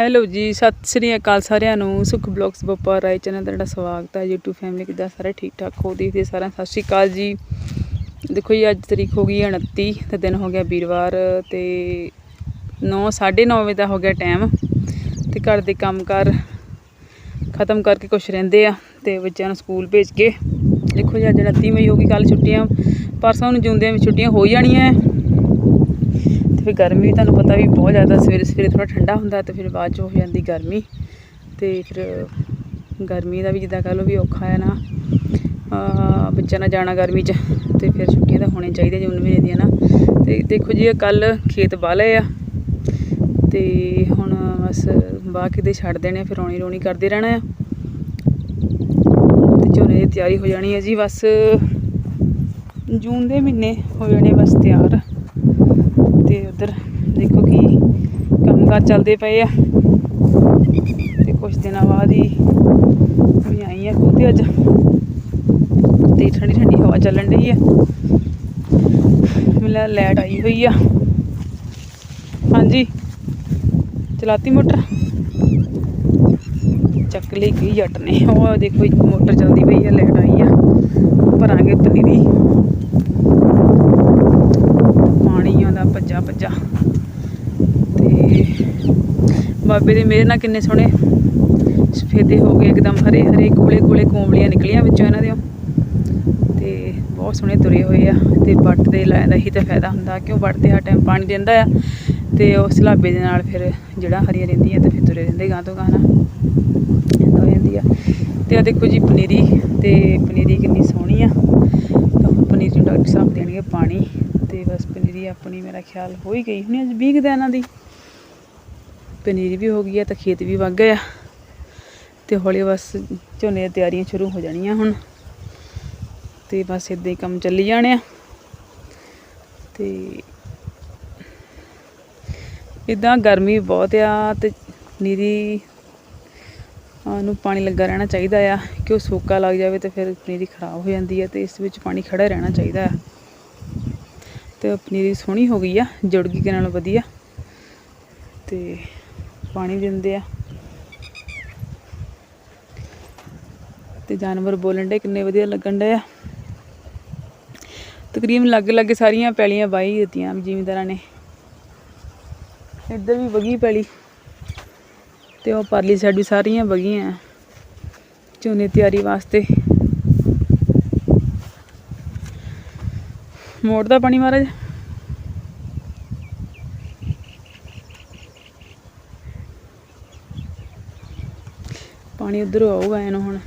Hello ਜੀ, ਸਤਿ ਸ੍ਰੀ ਅਕਾਲ ਸਾਰਿਆਂ ਨੂੰ। ਸੁਖ ਬਲੌਗਸ ਬੱਪਾ ਰਾਏ ਚੈਨਲ ਦਾ ਤੁਹਾਡਾ ਸਵਾਗਤ ਹੈ। YouTube ਫੈਮਿਲੀ ਕਿੱਦਾਂ ਸਾਰੇ ਠੀਕ ਠਾਕ ਹੋ ਦੇਖਦੇ ਸਾਰਿਆਂ ਸਤਿ ਸ੍ਰੀ ਅਕਾਲ ਜੀ। ਦੇਖੋ ਜੀ, ਅੱਜ ਤਰੀਕ ਹੋ ਗਈ ਹੈ 29 ਤੇ ਦਿਨ ਹੋ ਗਿਆ ਵੀਰਵਾਰ, ਤੇ 9 9:30 ਵਜੇ ਦਾ ਹੋ ਗਿਆ ਟਾਈਮ ਤੇ ਘਰ ਦੇ ਕੰਮਕਾਰ ਖਤਮ ਕਰਕੇ ਕੁਛ ਰਹਿੰਦੇ ਆ, ਤੇ ਬੱਚਿਆਂ ਨੂੰ ਸਕੂਲ ਭੇਜ ਕੇ। ਦੇਖੋ ਜੀ, ਅੱਜ 29 ਮਈ ਹੋ ਗਈ ਕੱਲ ਛੁੱਟੀਆਂ, ਪਰਸੋਂ ਨੂੰ ਜੂਨ ਦੀਆਂ ਵੀ ਛੁੱਟੀਆਂ ਹੋ ਜਾਣੀਆਂ। ਤੇ ਫਿਰ ਗਰਮੀ ਵੀ ਤੁਹਾਨੂੰ ਪਤਾ ਵੀ ਬਹੁਤ ਜ਼ਿਆਦਾ ਸਵੇਰੇ ਸਵੇਰੇ ਥੋੜਾ ਠੰਡਾ ਹੁੰਦਾ ਤੇ ਫਿਰ ਬਾਅਦ ਚ ਹੋ ਜਾਂਦੀ ਗਰਮੀ। ਤੇ ਫਿਰ ਗਰਮੀ ਦਾ ਵੀ ਜਿੱਦਾਂ ਕਹ ਲਓ ਵੀ ਔਖਾ ਹੈ ਨਾ ਬੱਚਿਆਂ ਨਾਲ ਜਾਣਾ ਗਰਮੀ 'ਚ ਤੇ ਫਿਰ ਛੁੱਟੀਆਂ ਤਾਂ ਹੋਣੀਆਂ ਚਾਹੀਦੀਆਂ ਜੂਨ ਮਹੀਨੇ ਦੀਆਂ ਨਾ। ਤੇ ਦੇਖੋ ਜੀ ਕੱਲ ਖੇਤ ਬਾਲੇ ਆ ਤੇ ਹੁਣ ਬਸ ਬਾਹ ਕਿਤੇ ਛੱਡ ਦੇਣੇ ਆ, ਫਿਰ ਰੋਣੀ ਰੋਣੀ ਕਰਦੇ ਰਹਿਣਾ ਆ। ਤੇ ਝੋਨੇ ਦੀ ਤਿਆਰੀ ਹੋ ਜਾਣੀ ਹੈ ਜੀ ਬਸ ਜੂਨ ਦੇ ਮਹੀਨੇ ਹੋ ਜਾਣੇ ਬਸ ਤੇ ਉਧਰ ਦੇਖੋ ਕੀ ਕੰਮਕਾਰ ਚੱਲਦੇ ਪਏ ਆ। ਤੇ ਕੁਝ ਦਿਨਾਂ ਬਾਅਦ ਹੀ ਮੈਂ ਆਈ ਆ ਖੁਦ ਅੱਜ। ਤੇ ਠੰਡੀ ਠੰਡੀ ਹਵਾ ਚੱਲਣ ਡਈ ਆ। ਮਿਲਾ ਲੈਟ ਆਈ ਹੋਈ ਆ। ਹਾਂਜੀ, ਚਲਾਤੀ ਮੋਟਰ? ਚੱਕ ਲਈ ਗਈ ਜੱਟ ਨੇ। ਉਹ ਦੇਖੋ ਇੱਕ ਮੋਟਰ ਚੱਲਦੀ ਪਈ ਆ ਲੈਟ ਆਈ ਆ। ਭਰਾਂਗੇ ਪਨੀਰੀ ਪਾਣੀ ਆਉਂਦਾ ਭੱਜਾ ਭੱਜਾ। ਤੇ ਬਾਬੇ ਦੇ ਮੇਰੇ ਨਾਲ ਕਿੰਨੇ ਸੋਹਣੇ। ਸਫੇਦੇ ਹੋ ਗਏ ਇੱਕਦਮ ਹਰੇ ਹਰੇ ਕੋਲੇ ਕੋਲੇ ਕੋਮਲੀਆਂ ਨਿਕਲੀਆਂ ਵਿੱਚੋਂ ਇਹਨਾਂ ਦੇ ਤੇ ਬਹੁਤ ਸੋਹਣੇ ਤੁਰੇ ਹੋਏ ਆ ਤੇ ਵੱਟ ਦੇ ਲਾਇਆ ਦਾ ਹੀ ਤਾਂ ਫਾਇਦਾ ਹੁੰਦਾ, ਕਿਉਂ ਵੱਟ ਤੇ ਹਰ ਟਾਈਮ ਪਾਣੀ ਦਿੰਦਾ ਆ। ਤੇ ਉਸ ਸਲਾਬੇ ਦੇ ਨਾਲ ਫਿਰ ਜਿਹੜਾ ਹਰੀਆਂ ਰਹਿੰਦੀਆਂ ਤੇ ਫਿਰ ਤੁਰੇ ਰਹਿੰਦੇ ਗਾਂ ਤੋਂ ਗਾਂ ਨਾ ਏਦਾਂ ਹੋ ਜਾਂਦੀ ਆ। ਤੇ ਆ ਦੇਖੋ ਜੀ ਪਨੀਰੀ, ਤੇ ਪਨੀਰੀ ਕਿੰਨੀ ਸੋਹਣੀ ਆ। ਤਾਂ ਪਨੀਰੀ ਨੂੰ ਡਾਕਟਰ ਸਾਹਿਬ ਦੇਣਗੇ ਪਾਣੀ। ਬਸ ਪਨੀਰੀ ਆਪਣੀ ਮੇਰਾ ਖਿਆਲ ਹੋ ਹੀ ਗਈ ਹੁਣੀ ਅੱਜ 20 ਕੁ ਦਿਨਾਂ ਦੀ। ਪਨੀਰੀ ਵੀ ਹੋ ਗਈ ਆ ਤਾਂ ਖੇਤ ਵੀ ਵਗ ਗਿਆ। ਤੇ ਹੌਲੀ ਬਸ ਝੋਨੇ ਦੀਆਂ ਤਿਆਰੀਆਂ ਸ਼ੁਰੂ ਹੋ ਜਾਣੀਆਂ ਹੁਣ। ਤੇ ਬਸ ਇਦਾਂ ਹੀ ਕੰਮ ਚੱਲੀ ਜਾਣੇ ਆ। ਤੇ ਇਦਾਂ ਗਰਮੀ ਬਹੁਤ ਆ ਤੇ ਨੀਰੀ ਨੂੰ ਪਾਣੀ ਲੱਗਾ ਰਹਿਣਾ ਚਾਹੀਦਾ ਆ। ਕਿ ਉਹ ਸੋਕਾ ਲੱਗ ਜਾਵੇ ਤੇ ਫਿਰ ਪਨੀਰੀ ਖਰਾਬ ਹੋ ਜਾਂਦੀ ਹੈ ਤੇ ਇਸ ਵਿੱਚ ਪਾਣੀ ਖੜਾ ਰਹਿਣਾ ਚਾਹੀਦਾ ਆ। ਤੇ ਉਹ ਪਨੀਰੀ ਸੋਹਣੀ ਹੋ ਗਈ ਆ ਜੁੜ ਗਈ ਕਿ ਨਾਲੋਂ ਵਧੀਆ। ਤੇ ਪਾਣੀ ਦਿੰਦੇ ਆ। ਤੇ ਜਾਨਵਰ ਬੋਲਣ ਦੇ ਕਿੰਨੇ ਵਧੀਆ ਲੱਗਣ ਦੇ ਆ। ਤਕਰੀਬਨ ਲੱਗ ਲੱਗੇ ਸਾਰੀਆਂ ਪੈਲੀਆਂ ਵਾਹੀ ਦਿੱਤੀਆਂ ਜ਼ਿਮੀਂਦਾਰਾਂ ਨੇ। ਇੱਧਰ ਵੀ ਵਗੀ ਪੈਲੀ। ਤੇ ਉਹ ਪਰਲੀ ਸਾਈਡ ਵੀ ਸਾਰੀਆਂ ਵਗੀਆਂ ਝੋਨੇ ਤਿਆਰੀ ਵਾਸਤੇ। ਮੋੜ ਦਾ ਪਾਣੀ ਮਹਾਰਾਜ। ਪਾਣੀ ਉਧਰ ਆਊਗਾ ਇਹਨੂੰ ਹੁਣ।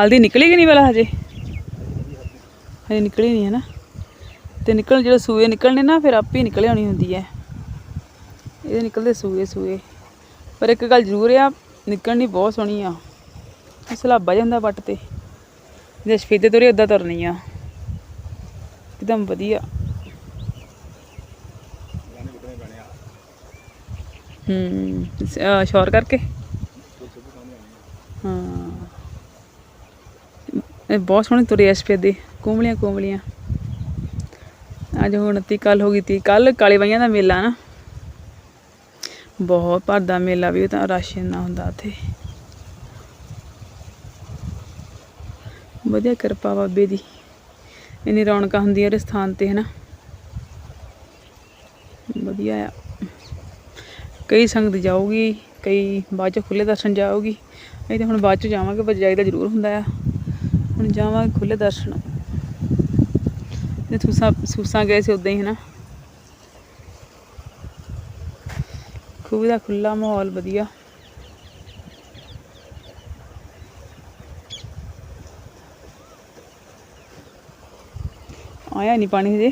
ਹਲਦੀ ਨਿਕਲੀ ਕਿ ਨਹੀਂ ਵਾਲਾ ਹਜੇ? ਹਜੇ ਨਿਕਲੀ ਨਹੀਂ ਹੈ ਨਾ। ਤੇ ਨਿਕਲ ਜਿਹੜੇ ਸੂਏ ਨਿਕਲਣੇ ਨਾ, ਫਿਰ ਆਪੇ ਹੀ ਨਿਕਲ ਆਉਣੀ ਹੁੰਦੀ ਹੈ। ਇਹਦੇ ਨਿਕਲਦੇ ਸੂਏ ਸੂਏ। ਪਰ ਇੱਕ ਗੱਲ ਜ਼ਰੂਰ ਆ, ਨਿਕਲਣੀ ਬਹੁਤ ਸੋਹਣੀ ਆ। ਸਲਾਬਾ ਜਾਂਦਾ ਵੱਟ ਤੇ। ਜੇ ਸਫੇਦੇ ਤੁਰੇ ਉਦਾਂ ਤੁਰਨੀ ਆ। ਇੱਕਦਮ ਵਧੀਆ। ਹੂੰ ਸ਼ੋਰ ਕਰਕੇ? ਹਾਂ। ਇਹ ਬਹੁਤ ਸੋਹਣੇ ਤੁਰੇ ਆ ਸਫੇਦੇ ਕੋਮਲੀਆਂ ਕੋਮਲੀਆਂ। ਅੱਜ ਹੁਣ ਤੀ ਕੱਲ ਹੋ ਗਈ ਤੀ ਕੱਲ ਕਾਲੇ ਬਾਈਆਂ ਦਾ ਮੇਲਾ ਨਾ। ਬਹੁਤ ਭਰਦਾ ਮੇਲਾ ਵੀ ਤਾਂ ਰਸ਼ ਇੰਨਾ ਹੁੰਦਾ ਉੱਥੇ। ਵਧੀਆ ਕਿਰਪਾ ਬਾਬੇ ਦੀ। ਇੰਨੀ ਰੌਣਕਾਂ ਹੁੰਦੀਆਂ ਉਹਦੇ ਸਥਾਨ ਤੇ, ਹਨਾ? ਵਧੀਆ ਆ। ਕਈ ਸੰਗਤ ਜਾਊਗੀ, ਕਈ ਬਾਅਦ ਚ ਖੁੱਲੇ ਦਰਸ਼ਨ ਜਾਊਗੀ। ਅਸੀਂ ਤਾਂ ਹੁਣ ਬਾਅਦ ਚ ਜਾਵਾਂਗੇ, ਪਰ ਜਾਈਦਾ ਜ਼ਰੂਰ ਹੁੰਦਾ ਆ। ਹੁਣ ਜਾਵਾਂਗੇ ਖੁੱਲੇ ਦਰਸ਼ਨ। ਤੇ ਸੂਸਾਂ ਸੂਸਾਂ ਗਏ ਸੀ ਉਦਾਂ ਹੀ, ਹਨਾ? ਖੂਬ ਦਾ ਖੁੱਲਾ ਮਾਹੌਲ ਵਧੀਆ। ਆਇਆ ਨਹੀਂ ਪਾਣੀ ਹਜੇ।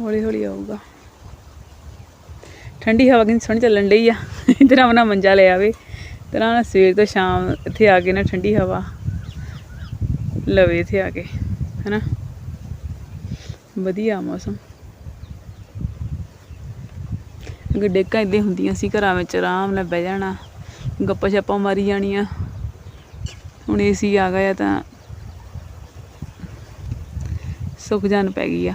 ਹੌਲੀ ਹੌਲੀ ਆਊਗਾ। ਠੰਡੀ ਹਵਾ ਕਿੰਨੀ ਸੋਹਣੀ ਚੱਲਣ ਡਈ ਆ। ਇਧਰ ਆਪਣਾ ਮੰਜਾ ਲੈ ਆਵੇ। ਤਰ੍ਹਾਂ ਨਾਲ ਸਵੇਰ ਤੋਂ ਸ਼ਾਮ ਇੱਥੇ ਆ ਕੇ ਨਾ ਠੰਡੀ ਹਵਾ ਲਵੇ ਇੱਥੇ ਆ ਕੇ, ਹੈਨਾ? ਵਧੀਆ ਮੌਸਮ। ਅੱਗੇ ਡੇਕਾਂ ਇਦਾਂ ਹੁੰਦੀਆਂ ਸੀ, ਘਰਾਂ ਵਿੱਚ ਆਰਾਮ ਨਾਲ ਬਹਿ ਜਾਣਾ ਗੱਪਾਂ ਛੱਪਾਂ ਮਾਰੀ ਜਾਣੀਆਂ। ਹੁਣ ਏਸੀ ਆ ਗਿਆ ਤਾਂ ਸੁਖ ਜਾਨ ਪੈ ਗਈ ਆ।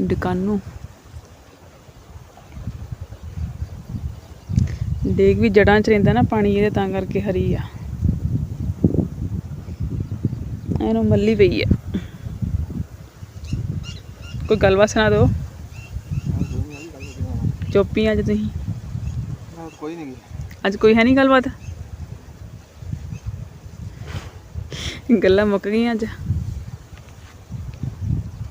ਦੁਕਾਨੋਂ। ਦੇਖ ਵੀ ਜੜਾਂ 'ਚ ਰਹਿੰਦਾ ਨਾ ਪਾਣੀ ਇਹਦੇ ਤਾਂ ਕਰਕੇ ਹਰੀ ਆ। ਇਹਨੂੰ ਮੱਲੀ ਪਈ ਆ। ਕੋਈ ਗੱਲਬਾਤ ਸੁਣਾ ਦਿਓ। ਚੋਪੀ ਅੱਜ ਤੁਸੀਂ? ਅੱਜ ਕੋਈ ਹੈ ਨਹੀਂ ਗੱਲਬਾਤ? ਗੱਲਾਂ ਮੁੱਕ ਗਈਆਂ ਅੱਜ।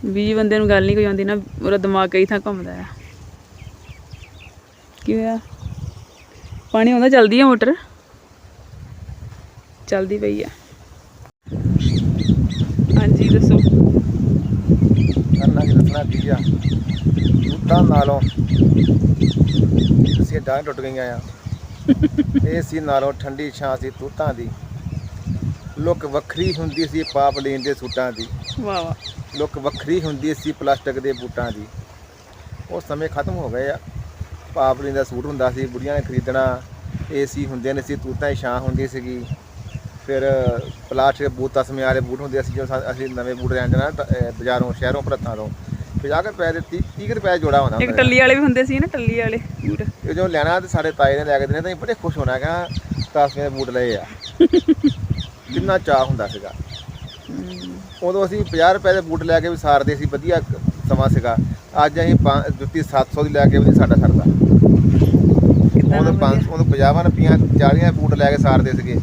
ਵੀਹ ਬੰਦੇ ਨੂੰ ਗੱਲ ਨਹੀਂ ਕੋਈ ਆਉਂਦੀ ਨਾ ਉਹਦਾ ਦਿਮਾਗ ਕਈ ਥਾਂ ਘੁੰਮਦਾ ਆ। ਕੀ ਹੋਇਆ? ਪਾਣੀ ਆਉਂਦਾ ਚਲਦੀ ਆ ਮੋਟਰ? ਚਲਦੀ ਪਈ ਆ। ਹਾਂਜੀ ਦੱਸੋ। ਕਰਨਾ ਕਿ ਦੱਸਣਾ ਕੀ ਆ? ਦੁੱਧਾਂ ਨਾਲੋਂ ਅਸੀਂ ਡਾਂ ਟੁੱਟ ਗਈਆਂ ਆ। ਇਹ ਸੀ ਨਾਲੋਂ ਠੰਡੀ ਛਾਂ ਸੀ ਤੂਤਾਂ ਦੀ। ਲੁੱਕ ਵੱਖਰੀ ਹੁੰਦੀ ਸੀ ਪਾਪ ਲੈਣ ਦੇ ਸੂਟਾਂ ਦੀ। ਵਾਹ ਵਾਹ। ਲੁੱਕ ਵੱਖਰੀ ਹੁੰਦੀ ਸੀ ਪਲਾਸਟਿਕ ਦੇ ਬੂਟਾਂ ਦੀ। ਉਹ ਸਮੇਂ ਖਤਮ ਹੋ ਗਏ ਆ। ਪਾਪ ਲੈਣ ਦਾ ਸੂਟ ਹੁੰਦਾ ਸੀ ਬੁੜੀਆਂ ਨੇ ਖਰੀਦਣਾ ਏਸੀ ਹੁੰਦੇ ਨੇ ਸੀ ਤੂਤਾਂ ਦੀ ਛਾਂ ਹੁੰਦੀ ਸੀਗੀ। ਫਿਰ ਪਲਾਸਟਿਕ ਬੂਟ ਤਸਮੇ ਵਾਲੇ ਬੂਟ ਹੁੰਦੇ ਸੀ ਜੋ ਸਾ- ਅਸੀਂ ਨਵੇਂ ਬੂਟ ਲੈਣ ਜਾਣਾ ਟ- ਅਹ ਬਾਜ਼ਾਰੋਂ ਸ਼ਹਿਰੋਂ ਭਰਤਾਂ ਤੋਂ। ਫਿਰ ਜਾ ਕੇ ਪੈ ਦੇ 30 ਰੁਪਏ ਜੋੜਾ ਹੁੰਦਾ ਇੱਕ ਟੱਲੀ ਵਾਲੇ ਵੀ ਹੁੰਦੇ ਸੀ ਨਾ ਟੱਲੀ ਵਾਲੇ ਬੂਟ। ਇਹ ਜੋ ਲੈਣਾ ਤੇ ਸਾਡੇ ਤਾਏ ਨੇ ਲੈ ਕੇ ਦੇਣੇ ਤਾਂ ਅਸੀਂ ਬੜੇ ਖੁਸ਼ ਹੋਣਾ ਕਿ ਤਸਮੇ ਦੇ ਬੂਟ ਲਏ ਆ। ਕਿੰਨਾ ਚਾਹ ਹੁੰਦਾ ਸੀਗਾ। ਉਦੋਂ ਅਸੀਂ 50 ਰੁਪਏ ਦੇ ਬੂਟ ਲੈ ਕੇ ਵੀ ਸਾਰਦੇ ਸੀ ਵਧੀਆ ਸਮਾਂ ਸੀਗਾ। ਅੱਜ ਅਸੀਂ ਪੰ- ਜੁੱਤੀ 700 ਦੀ ਲੈ ਕੇ ਵੀ ਨਹੀਂ ਸਾਡਾ ਸਰਦਾ। ਉਦੋਂ ਦਾ 500 ਉਦੋਂ 50 ਰੁਪਈਆਂ 40 ਬੂਟ ਲੈ ਕੇ ਸਾਰਦੇ ਸੀਗੇ।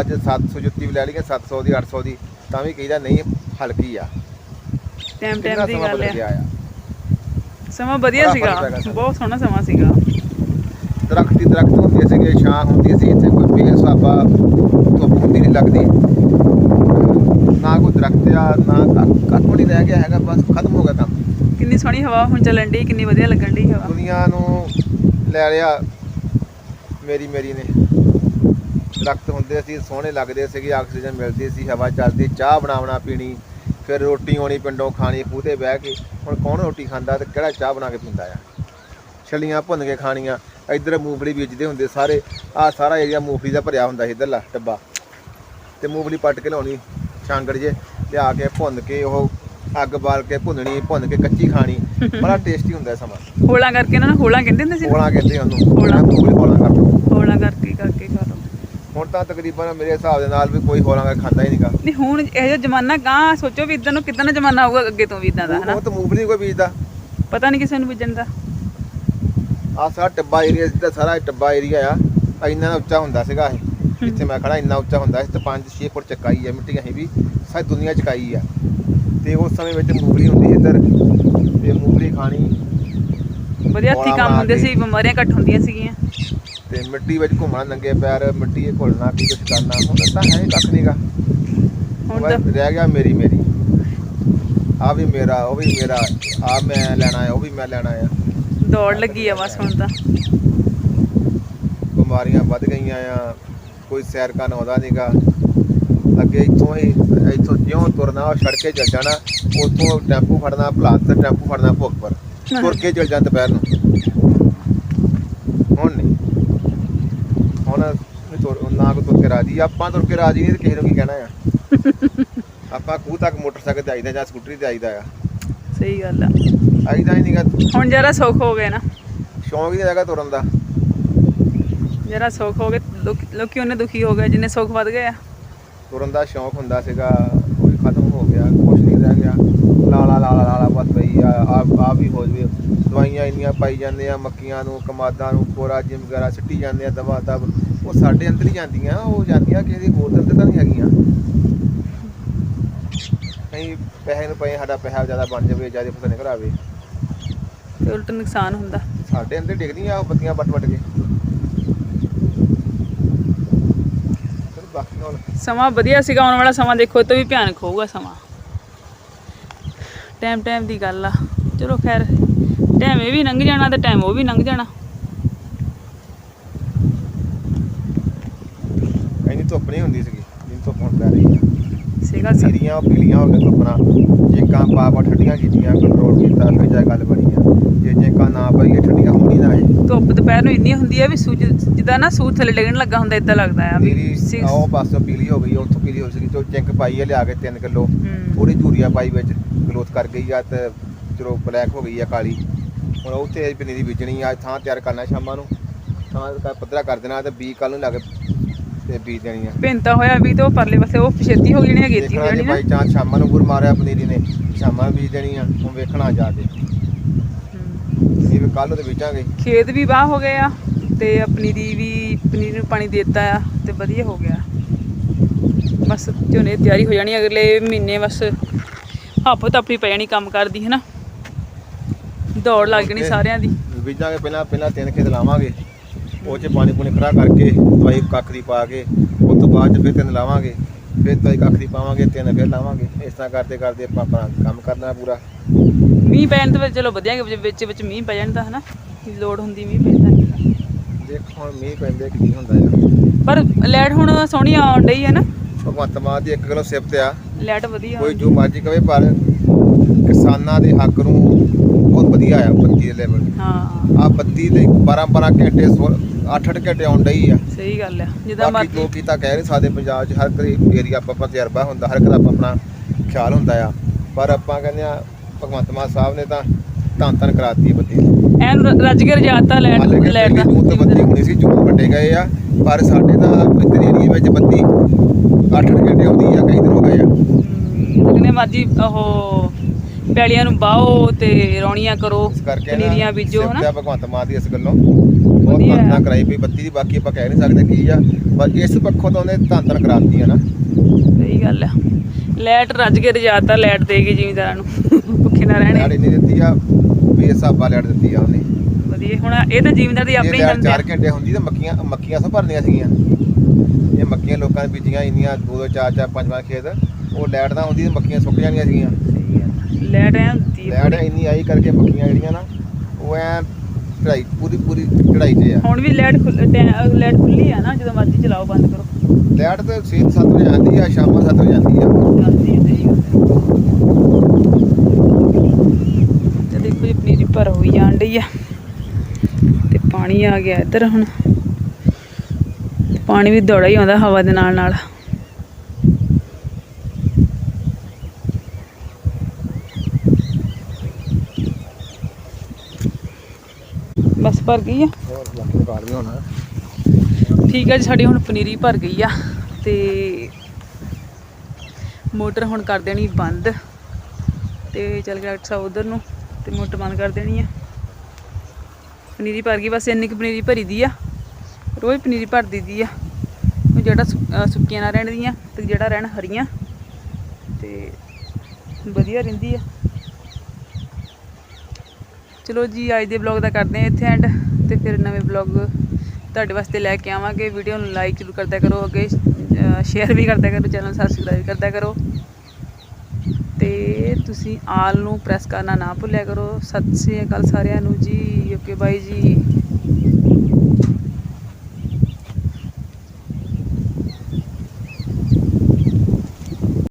ਅੱਜ 700 ਜੁੱਤੀ ਵੀ ਲੈ ਲਈਏ 700 ਦੀ 800 ਦੀ ਤਾਂ ਵੀ ਕਹੀਦਾ ਨਹੀਂ ਹਲਕੀ ਆ। ਟਾਈਮ ਕਿੰਨਾ ਟਾਈਮ ਦੀ ਸਮਾਂ ਗੱਲ ਬਦਲ ਆ। ਸਮਾਂ ਵਧੀਆ ਬੜਾ ਸੀਗਾ। ਫ਼ਰਕ ਸਮਾਂ। ਬਹੁਤ ਸੋਹਣਾ ਸਮਾਂ ਸੀਗਾ। ਦਰਖਤ ਹੀ ਦਰਖਤ ਹੁੰਦੇ ਸੀਗੇ ਛਾਂ ਹੁੰਦੀ ਸੀ ਇੱਥੇ ਕੋਈ ਬੇਲ ਸੁਹਾਬਾ ਹੁੰਦੀ ਨਹੀਂ ਲੱਗਦੀ। ਨਾ ਕੋਈ ਦਰਖਤ ਆ ਨਾ ਕੱਖ- ਨਹੀਂ ਰਹਿ ਗਿਆ ਹੈਗਾ ਬਸ ਖਤਮ ਹੋ ਗਿਆ ਕੰਮ। ਕਿੰਨੀ ਸੋਹਣੀ ਹਵਾ ਹੁਣ ਚੱਲਣ ਦੀ ਕਿੰਨੀ ਵਧੀਆ ਲੱਗਣ ਦੀ ਹਵਾ। ਦੁਨੀਆ ਨੂੰ ਲੈ ਲਿਆ ਮੇਰੀ ਮੇਰੀ ਨੇ। ਦਰਖਤ ਹੁੰਦੇ ਸੀ ਸੋਹਣੇ ਲੱਗਦੇ ਸੀਗੇ ਆਕਸੀਜਨ ਮਿਲਦੀ ਸੀ ਹਵਾ ਚੱਲਦੀ ਚਾਹ ਬਣਾਉਣਾ ਪੀਣੀ ਫਿਰ ਰੋਟੀ ਆਉਣੀ ਪਿੰਡੋਂ ਖਾਣੀ ਖੂਹ ਤੇ ਬਹਿ ਕੇ। ਹੁਣ ਕੌਣ ਰੋਟੀ ਖਾਂਦਾ ਤੇ ਕਿਹੜਾ ਚਾਹ ਬਣਾ ਕੇ ਪੀਂਦਾ ਆ? ਛੱਲੀਆਂ ਭੁੰਨ ਕੇ ਖਾਣੀਆਂ ਇੱਧਰ ਮੂੰਗਫਲੀ ਬੀਜਦੇ ਹੁੰਦੇ ਸਾਰੇ ਆ ਸਾਰਾ ਏਰੀਆ ਮੂੰਗਫਲੀ ਦਾ ਭਰਿਆ ਹੁੰਦਾ ਸੀ ਇੱਧਰਲਾ ਟੱਬਾ। ਤੇ ਮੂੰਗਫਲੀ ਪੱਟ ਕੇ ਲਾਉਣੀ ਛਾਂਗੜ ਜੇ ਲਿਆ ਕੇ ਭੁੰਨ ਕੇ ਉਹ ਅੱਗ ਬਾਲ ਕੇ ਭੁੰਨਣੀ ਭੁੰਨ ਕੇ ਕੱਚੀ ਖਾਣੀ। ਬੜਾ ਟੇਸਟੀ ਹੁੰਦਾ ਸਮਾਂ। ਹੋਲਾਂ ਕਰਕੇ ਨੂੰ ਹੋਲਾਂ ਕਹਿੰਦੇ ਹੁੰਦੇ ਸੀ? ਕੋਲਾ ਕਹਿੰਦੇ ਉਹਨੂੰ। ਹੋਲਾਂ। ਹੋਲਾਂ ਕਰਕੇ ਕਰਕੇ ਖਾ ਲਓ। ਹੁਣ ਤਾਂ ਤਕਰੀਬਨ ਮੇਰੇ ਹਿਸਾਬ ਦੇ ਨਾਲ ਵੀ ਕੋਈ ਹੋਲਾਂ ਖਾਂਦਾ ਹੀ ਨਹੀਂਗਾ ਨਹੀਂ ਹੁਣ ਇਹ ਜਿਹਾ ਜ਼ਮਾਨਾ ਗਾਂ ਸੋਚੋ ਵੀ ਇਦਾਂ ਨੂੰ ਕਿਦਾਂ ਦਾ ਜ਼ਮਾਨਾ ਆਊਗਾ ਅੱਗੇ ਤੋਂ ਵੀ ਇਦਾਂ ਦਾ ਹਨਾ? ਉਹ ਤਾਂ ਮੂੰਗਫਲੀ ਕੋਈ ਬੀਜਦਾ। ਪਤਾ ਨਹੀਂ ਕਿਸੇ ਨੂੰ ਬੀਜਣ ਦਾ। ਆ ਸਾਰਾ ਟੱਬਾ ਏਰੀਆ ਜਿੱਦਾਂ ਸਾਰਾ ਟੱਬਾ ਏਰੀਆ ਆ ਇੰਨਾ ਉੱਚਾ ਹੁੰਦਾ ਸੀਗਾ ਇਹ। ਜਿੱਥੇ ਮੈਂ ਖੜਾ ਇੰਨਾ ਉੱਚਾ ਹੁੰਦਾ ਸੀ ਤੇ 5-6 ਫੁੱਟ ਚਕਾਈ ਆ ਮਿੱਟੀ ਅਸੀਂ ਵੀ ਸਾਰੀ ਦੁਨੀਆ ਚਕਾਈ ਆ। ਤੇ ਉਸ ਸਮੇਂ ਵਿੱਚ ਮੂੰਗਫਲੀ ਹੁੰਦੀ ਸੀ ਇੱਧਰ ਤੇ ਮੂੰਗਫਲੀ ਖਾਣੀ ਵਧੀਆ ਹੱਥੀ ਕੰਮ ਹੁੰਦੇ। ਸੀ ਬਿਮਾਰੀਆਂ ਘੱਟ ਹੁੰਦੀਆਂ ਸੀਗੀਆਂ। ਤੇ ਮਿੱਟੀ ਵਿੱਚ ਘੁੰਮਣਾ ਨੰਗੇ ਪੈਰ ਮਿੱਟੀ 'ਚ ਘੁਲਣਾ ਕੀ ਕੁਛ ਕਰਨਾ। ਹੁਣ ਤਾਂ ਹੈ ਹੀ ਕੱਖ ਨਹੀਂਗਾ ਹੁਣ ਤਾਂ ਰਹਿ ਗਿਆ ਮੇਰੀ ਮੇਰੀ। ਆ ਵੀ ਮੇਰਾ ਉਹ ਵੀ ਮੇਰਾ ਆ ਮੈਂ ਲੈਣਾ ਆ ਉਹ ਵੀ ਮੈਂ ਲੈਣਾ ਆ। ਦੌੜ ਲੱਗੀ ਆ ਬਸ ਹੁਣ ਤਾਂ। ਬਿਮਾਰੀਆਂ ਵੱਧ ਗਈਆਂ ਆ। ਕੋਈ ਸੈਰ ਕਰਨ ਆਉਂਦਾ ਨਹੀਂਗਾ ਅੱਗੇ ਇੱਥੋਂ ਹੀ ਇੱਥੋਂ ਜਿਉਂ ਤੁਰਨਾ ਉਹ ਸੜਕੇ ਚੱਲ ਜਾਣਾ ਉੱਥੋਂ ਟੈਂਪੂ ਫੜਨਾ ਭਲਾਤ ਤੇ ਟੈਂਪੂ ਫੜਨਾ ਭੁੱਖਪੁਰ ਤੁਰ ਕੇ ਚੱਲ ਜਾਂ ਦੁਪਹਿਰ ਨੂੰ। ਹੁਣ ਨਹੀਂ। ਹੁਣ ਤੁਰ ਨਾ ਕੋ ਤੁਰ ਕੇ ਰਾਜੀ। ਆਪਾਂ ਤੁਰ ਕੇ ਰਾਜੀ ਨਹੀਂ ਤੇ ਕਿਸੇ ਨੂੰ ਕੀ ਕਹਿਣਾ ਆ? ਆਪਾਂ ਖੂਹ ਤੱਕ ਮੋਟਰਸਾਈਕਲ ਤੇ ਆਈਦਾ ਜਾਂ ਸਕੂਟਰੀ ਤੇ ਆਈਦਾ ਆ। ਸਹੀ ਗੱਲ ਆ। ਆਈਦਾ ਹੀ ਨਹੀਂਗਾ ਹੁਣ ਜਰਾ ਸੁੱਖ ਹੋ ਗਏ ਨਾ। ਸ਼ੌਂਕ ਹੀ ਨਹੀਂ ਹੈਗਾ ਤੁਰਨ ਦਾ। ਜਰਾ ਸੁੱਖ ਹੋ ਗਏ ਲੋਕ- ਉਹਨੇ ਦੁਖੀ ਹੋ ਗਏ ਜਿੰਨੇ ਸੁੱਖ ਵੱਧ ਗਏ ਆ। ਤੁਰਨ ਦਾ ਸ਼ੌਂਕ ਹੁੰਦਾ ਸੀਗਾ ਉਹ ਵੀ ਖਤਮ ਹੋ ਗਿਆ ਕੁਛ ਨਹੀਂ ਰਹਿ ਗਿਆ। ਲਾਲਾ ਲਾਲਾ ਲਾਲਾ ਬਸ ਪਈ ਆ ਆ ਵੀ ਹੋ ਜਵੇ। ਦਵਾਈਆਂ ਇੰਨੀਆਂ ਪਾਈ ਜਾਂਦੇ ਆ ਮੱਕੀਆਂ ਨੂੰ ਕਮਾਦਾਂ ਨੂੰ ਕੋਰਾ ਜਿਮ ਵਗੈਰਾ ਸਿੱਟੀ ਜਾਂਦੇ ਆ ਦਵਾ ਦਵ। ਉਹ ਸਾਡੇ ਅੰਦਰ ਹੀ ਜਾਂਦੀਆਂ ਉਹ ਜਾਂਦੀਆਂ ਕਿਸੇ ਦੀ ਦੇ ਅੰਦਰ ਤਾਂ ਨਹੀਂ ਹੈਗੀਆਂ। ਕਈ ਪੈਸੇ ਨੂੰ ਪਏ ਸਾਡਾ ਪੈਸਾ ਜ਼ਿਆਦਾ ਬਣ ਜਾਵੇ ਜ਼ਿਆਦਾ ਫਸਲ ਨਿਕਲ ਆਵੇ ਤੇ ਉਲਟ ਨੁਕਸਾਨ ਹੁੰਦਾ। ਸਾਡੇ ਅੰਦਰ ਡਿੱਗਦੀਆਂ ਉਹ ਬੱਤੀਆਂ ਵੱਟ ਵੱਟ ਕੇ ਚਲੋ ਬਾਕੀ ਹੁਣ ਸਮਾਂ ਵਧੀਆ ਸੀਗਾ, ਆਉਣ ਵਾਲਾ ਸਮਾਂ ਦੇਖੋ, ਇਹ ਤੋਂ ਵੀ ਭਿਆਨਕ ਹੋਊਗਾ ਸਮਾਂ। ਟਾਈਮ ਟਾਈਮ ਦੀ ਗੱਲ ਆ। ਚਲੋ ਖੈਰ ਟਾਈਮ ਇਹ ਵੀ ਲੰਘ ਜਾਣਾ ਤੇ ਟਾਈਮ ਉਹ ਵੀ ਲੰਘ ਜਾਣਾ ਇੰਨੀ ਧੁੱਪ ਨਹੀਂ ਹੁੰਦੀ ਸੀਗੀ ਜਿੰਨੀ ਧੁੱਪ ਹੁਣ ਪੈ ਰਹੀ ਆ ਸੀਗਾ ਸ- ਸੀਰੀਆਂ ਪੀਲੀਆਂ ਹੋ ਗਈਆਂ ਧੁੱਪਣਾ ਜੇਕਾਂ ਪਾ ਪਾ ਠੰਡੀਆਂ ਕੀਤੀਆਂ ਕੰਟਰੋਲ ਕੀਤਾ ਫਿਰ ਜਾ ਗੱਲ ਬਣੀ ਆ। ਜੇ ਜੇਕਾਂ ਨਾ ਪਈਏ ਠੰਡੀਆਂ ਹੋਣੀ ਨਾ ਇਹ। ਧੁੱਪ ਦੁਪਹਿਰ ਨੂੰ ਇੰਨੀ ਹੁੰਦੀ ਆ ਵੀ ਸੂਰਜ ਜਿੱਦਾਂ ਨਾ ਸੂਰ ਥੱਲੇ ਡਿੱਗਣ ਲੱਗਾ ਹੁੰਦਾ ਇਦਾਂ ਲੱਗਦਾ ਆ ਵੀ six- ਆਹ ਪਾਸੋਂ ਪੀਲੀ ਹੋ ਗਈ ਉੱਥੋਂ ਪੀਲੀ ਹੋ ਸਕੀ ਤੋਂ ਜਿੰਕ ਪਾਈ ਆ ਲਿਆ ਕੇ 3 ਕਿਲੋ। ਹੂੰ। ਥੋੜੀ ਯੂਰੀਆ ਪਾਈ ਵਿੱਚ ਗਲੋਥ ਕਰ ਗਈ ਆ ਤੇ ਚਲੋ ਬਲੈਕ ਹੋ ਗਈ ਆ ਕਾਲੀ। ਹੁਣ ਉੱਥੇ ਪਨੀਰੀ ਬੀਜਣੀ ਆ ਥਾਂ ਤਿਆਰ ਕਰਨਾ ਸ਼ਾਮਾਂ ਨੂੰ। ਥਾਂ ਕ- ਪੱਧਰਾ ਕਰ ਦੇਣਾ ਤੇ ਬੀ ਕੱਲ ਨੂੰ ਲੱਗ ਤੇ ਬੀਜ ਦੇਣੀ ਆ। ਭਿੰਤਾ ਹੋਇਆ ਵੀ ਤੇ ਉਹ ਪਰਲੇ ਪਾਸੇ ਉਹ ਛੇਤੀ ਹੋ ਗਈ ਨੇ ਅਗੇਤੀ ਹੋ ਦੇਖਣਾ ਜੇ ਜਾਣੀ ਨਾ। ਬਾਈ ਚਾਂਸ ਸ਼ਾਮਾਂ ਨੂੰ ਗੁਰ ਮਾਰਿਆ ਪਨੀਰੀ ਨੇ ਸ਼ਾਮਾਂ ਬੀਜ ਦੇਣੀ ਆ ਹੁਣ ਵੇਖਣਾ ਜਾ ਕੇ। ਹਮ। ਇਹ ਵੀ ਕੱਲ ਨੂੰ ਤੇ ਬੀਜਾਂਗੇ ਖੇਤ ਵੀ ਬਾਹ ਹੋ ਗਏ ਆ ਤੇ ਆਪਣੀ ਦੀ ਵੀ ਪਨੀਰ ਨੂੰ ਪਾਣੀ ਦੇ ਦਿੱਤਾ ਆ ਤੇ ਵਧੀਆ ਹੋ ਗਿਆ। ਬਸ ਝੋਨੇ ਦੀ ਤਿਆਰੀ ਹੋ ਜਾਣੀ ਅਗਲੇ ਮਹੀਨੇ ਬਸ ਹੱਪ ਤੱਪੀ ਪੈ ਜਾਣੀ ਕੰਮ ਕਰਦੀ ਹੈ ਨਾ ਦੌੜ ਲੱਗ ਜਾਣੀ. ਸਾਰਿਆਂ ਦੀ। ਬੀਜਾਂਗੇ ਪਹਿਲਾਂ ਪਹਿਲਾਂ ਤਿੰਨ ਖੇਤ ਲਾਵਾਂਗੇ। ਉਹ 'ਚ ਪਾਣੀ ਪੂਣੀ ਖੜਾ ਕਰਕੇ ਦਵਾਈ ਕੱਖ ਦੀ ਪਾ ਕੇ ਉਸ ਤੋਂ ਬਾਅਦ 'ਚ ਫਿਰ ਤਿੰਨ ਲਾਵਾਂਗੇ। ਫਿਰ ਦਵਾਈ ਕੱਖ ਦੀ ਪਾਵਾਂਗੇ ਤਿੰਨ ਫਿਰ ਲਾਵਾਂਗੇ। ਇਸ ਤਰ੍ਹਾਂ ਕਰਦੇ ਕਰਦੇ ਆਪਾਂ ਆਪਣਾ ਕੰਮ ਕਰਨਾ ਪੂਰਾ। ਮੀਂਹ ਪੈਣ ਤੋਂ ਚਲੋ ਵਧੀਆ ਵਿੱਚ ਵਿੱਚ ਮੀਂਹ ਪੈ ਜਾਂਦਾ ਹੈ ਨਾ ਲੋੜ ਹੁੰਦੀ ਮੀਂਹ ਪੈਂਦਾ ਦੇਖੋ ਹੁਣ ਮੀਂਹ ਪੈਂਦੇ ਕੀ ਹੁੰਦਾ ਆ ਪਰ ਲੈਟ ਹੁਣ ਸੋਹਣੀ ਆਉਣ ਡਈ ਹੈ ਨਾ। ਭਗਵੰਤ ਮਾਨ ਦੀ ਇੱਕ ਗੱਲੋਂ ਸਿਫਤ ਆ। ਲੈਟ ਵਧੀਆ ਕੋਈ ਜੋ ਮਰਜ਼ੀ ਕਵੇ ਪਰ ਕਿਸਾਨਾਂ ਦੇ ਹੱਕ ਨੂੰ ਬਹੁਤ ਵਧੀਆ ਆ ਬੱਤੀ ਦੇ ਲੈਵਲ ਹਾਂ। ਆ ਬੱਤੀ ਦੇ 12 12 ਘੰਟੇ 8 8 ਘੰਟੇ ਆਉਣ ਡਈ ਆ। ਸਹੀ ਗੱਲ ਆ ਜਿੱਦਾਂ ਮਰਜ਼ੀ। ਜੋ ਕੀਤਾ ਕਹਿ ਨਹੀਂ ਸਕਦੇ ਪੰਜਾਬ 'ਚ ਹਰ ਕੋਈ ਏਰੀਆ ਆਪਾਂ ਆਪਾਂ ਤਜਰਬਾ ਹੁੰਦਾ ਹਰ ਇੱਕ ਦਾ ਆਪਣਾ ਖਿਆਲ ਹੁੰਦਾ ਆ। ਪਰ ਆਪਾਂ ਕਹਿੰਦੇ ਆ ਭਗਵੰਤ ਮਾਨ ਸਾਹਿਬ ਨੇ ਤਾਂ ਧੰਨ ਧੰਨ ਕਰਾਤੀ ਬੱਤੀ। ਐਨ ਰੱਜ ਕੇ ਰਜਾਤਾ ਕਿ ਲੈਟ ਦਾ। ਤੋਂ ਬੱਤੀ ਹੋਣੀ ਸੀ ਜੂਨ ਵੱਡੇ ਗਏ ਆ ਪਰ ਸਾਡੇ ਤਾਂ ਇੱਧਰ ਏਰੀਏ ਵਿੱਚ ਬੱਤੀ 8 ਘੰਟੇ ਆਉਂਦੀ ਆ ਕਈ ਦਿਨ ਹੋ ਗਏ ਆ। ਕਿੰਨੇ ਮਰਜ਼ੀ ਉਹ ਪੈਲੀਆਂ ਨੂੰ ਬਾਹੋ ਤੇ ਰੌਣੀਆਂ ਕਰੋ ਇਸ ਕਰਕੇ ਨਾ ਪਨੀਰੀਆਂ ਬੀਜੋ ਸਿਫਤ ਹਨਾ? ਆ ਭਗਵੰਤ ਮਾਨ ਦੀ ਇਸ ਗੱਲੋਂ ਬਹੁਤ ਵਧੀਆ। ਕਰਾਈ ਪਈ ਬੱਤੀ ਦੀ ਬਾਕੀ ਆਪਾਂ ਕਹਿ ਨਹੀਂ ਸਕਦੇ ਕੀ ਆ ਪਰ ਇਸ ਪੱਖੋਂ ਤਾਂ ਉਹਨੇ ਧੰਨ ਧੰਨ ਕਰਾਤੀ ਆ ਨਾ। ਸਹੀ ਗੱਲ ਆ। ਲੈਟ ਰੱਜ ਕੇ ਰਜਾਤਾ ਲੈਟ ਦੇਗੀ ਜ਼ਿਮੀਂਦਾਰਾਂ ਨੂੰ ਭੁੱਖੇ ਨਾ ਰਹਿਣੇ। ਲੈਟ ਇੰਨੀ ਦਿੱਤੀ ਆ ਵੀ ਇਸ ਹਿਸਾਬਾ ਲੈਟ ਦਿੱਤੀ ਆ ਉਹਨੇ। ਵਧੀਆ ਹੁਣ ਇਹ ਤਾਂ ਜ਼ਿਮੀਂਦਾਰ ਦੀ ਜੇ ਆਪਣੀ ਲੈਟ ਸਮਝ ਆ। 4 ਘੰਟੇ ਹੁੰਦੀ ਤਾਂ ਮੱਕੀਆਂ ਮੱਕੀਆਂ ਸਭ ਭਰਨੀਆਂ ਸੀਗੀਆਂ। ਇਹ ਮੱਕੀਆਂ ਲੋਕਾਂ ਨੇ ਬੀਜੀਆਂ ਇੰਨੀਆਂ ਦੋ ਦੋ ਚਾਰ ਚਾਰ ਪੰਜ ਪੰਜ ਖੇਤ। ਉਹ ਲੈਟ ਨਾ ਹੁੰਦੀ ਤਾਂ ਮੱਕੀਆਂ ਸੁੱਕ ਜਾਣੀਆਂ ਸੀਗੀਆਂ। ਲੈਟ ਐ ਹੁੰਦੀ ਆ ਲੈਟ ਇੰਨੀ ਆਈ ਕਰਕੇ ਮੱਕੀਆਂ ਜਿਹੜੀਆਂ ਨਾ ਉਹ ਐ ਚੜਾਈ ਪੂਰੀ ਪੂਰੀ ਚੜਾਈ 'ਤੇ ਆ। ਹੁਣ ਵੀ ਲੈਟ ਲੈਟ ਖੁੱਲੀ ਆ ਨਾ ਜਦੋਂ ਮਰਜ਼ੀ ਚਲਾਓ ਬੰਦ ਕਰੋ। ਲੈਟ ਤੇ ਸਵੇਰ 7 ਵਜੇ ਆਉਂਦੀ ਆ ਸ਼ਾਮਾਂ 7 ਵਜੇ ਆਉਂਦੀ ਆ। ਜਾਂਦੀ ਹੈ ਸਹੀ ਗੱਲ ਹੈ। ਤੇ ਦੇਖੋ ਜੀ ਪਨੀਰੀ ਭਰ ਹੋਈ ਜਾਣ ਡਈ ਆ। ਤੇ ਪਾਣੀ ਆ ਗਿਆ ਇੱਧਰ ਹੁਣ। ਪਾਣੀ ਵੀ ਦੌੜਾ ਹੀ ਆਉਂਦਾ ਹਵਾ ਦੇ ਨਾਲ ਨਾਲ। ਬਸ ਭਰ ਗਈ ਆ? ਠੀਕ ਹੈ ਜੀ ਸਾਡੀ ਹੁਣ ਪਨੀਰੀ ਭਰ ਗਈ ਆ ਤੇ ਮੋਟਰ ਹੁਣ ਕਰ ਦੇਣੀ ਬੰਦ ਤੇ ਚੱਲ ਗਿਆ ਅੱਛਾ ਉਧਰ ਨੂੰ ਤੇ ਮੋਟਰ ਬੰਦ ਕਰ ਦੇਣੀ ਆ। ਪਨੀਰੀ ਭਰ ਗਈ ਬਸ ਇੰਨੀ ਕੁ ਪਨੀਰੀ ਭਰੀ ਦੀ ਆ। ਰੋਜ਼ ਪਨੀਰੀ ਭਰ ਦੀਦੀ ਆ। ਜਿਹੜਾ ਸੁ- ਸੁੱਕੀਆਂ ਨਾ ਰਹਿਣ ਦੀਆਂ ਤੇ ਜਿਹੜਾ ਰਹਿਣ ਹਰੀਆਂ। ਤੇ ਵਧੀਆ ਰਹਿੰਦੀ ਆ। ਚਲੋ ਜੀ, ਅੱਜ ਦੇ ਵਲੌਗ ਦਾ ਕਰਦੇ ਹਾਂ ਇੱਥੇ ਐਂਡ ਤੇ ਫਿਰ ਨਵੇਂ ਵਲੌਗ ਤੁਹਾਡੇ ਵਾਸਤੇ ਲੈ ਕੇ ਆਵਾਂਗੇ। ਵੀਡੀਓ ਨੂੰ ਲਾਈਕ ਜ਼ਰੂਰ ਕਰਦਿਆ ਕਰੋ ਅੱਗੇ ਸ਼ੇਅਰ ਵੀ ਕਰਦਿਆ ਕਰੋ ਚੈਨਲ ਸਬਸਕ੍ਰਾਈਬ ਕਰਦਿਆ ਕਰੋ। ਤੇ ਤੁਸੀਂ ਆਲ ਨੂੰ ਪ੍ਰੈਸ ਕਰਨਾ ਨਾ ਭੁੱਲਿਆ ਕਰੋ। ਸਤਿ ਸ੍ਰੀ ਅਕਾਲ ਸਾਰਿਆਂ ਨੂੰ ਜੀ। ਓਕੇ ਬਾਈ ਜੀ।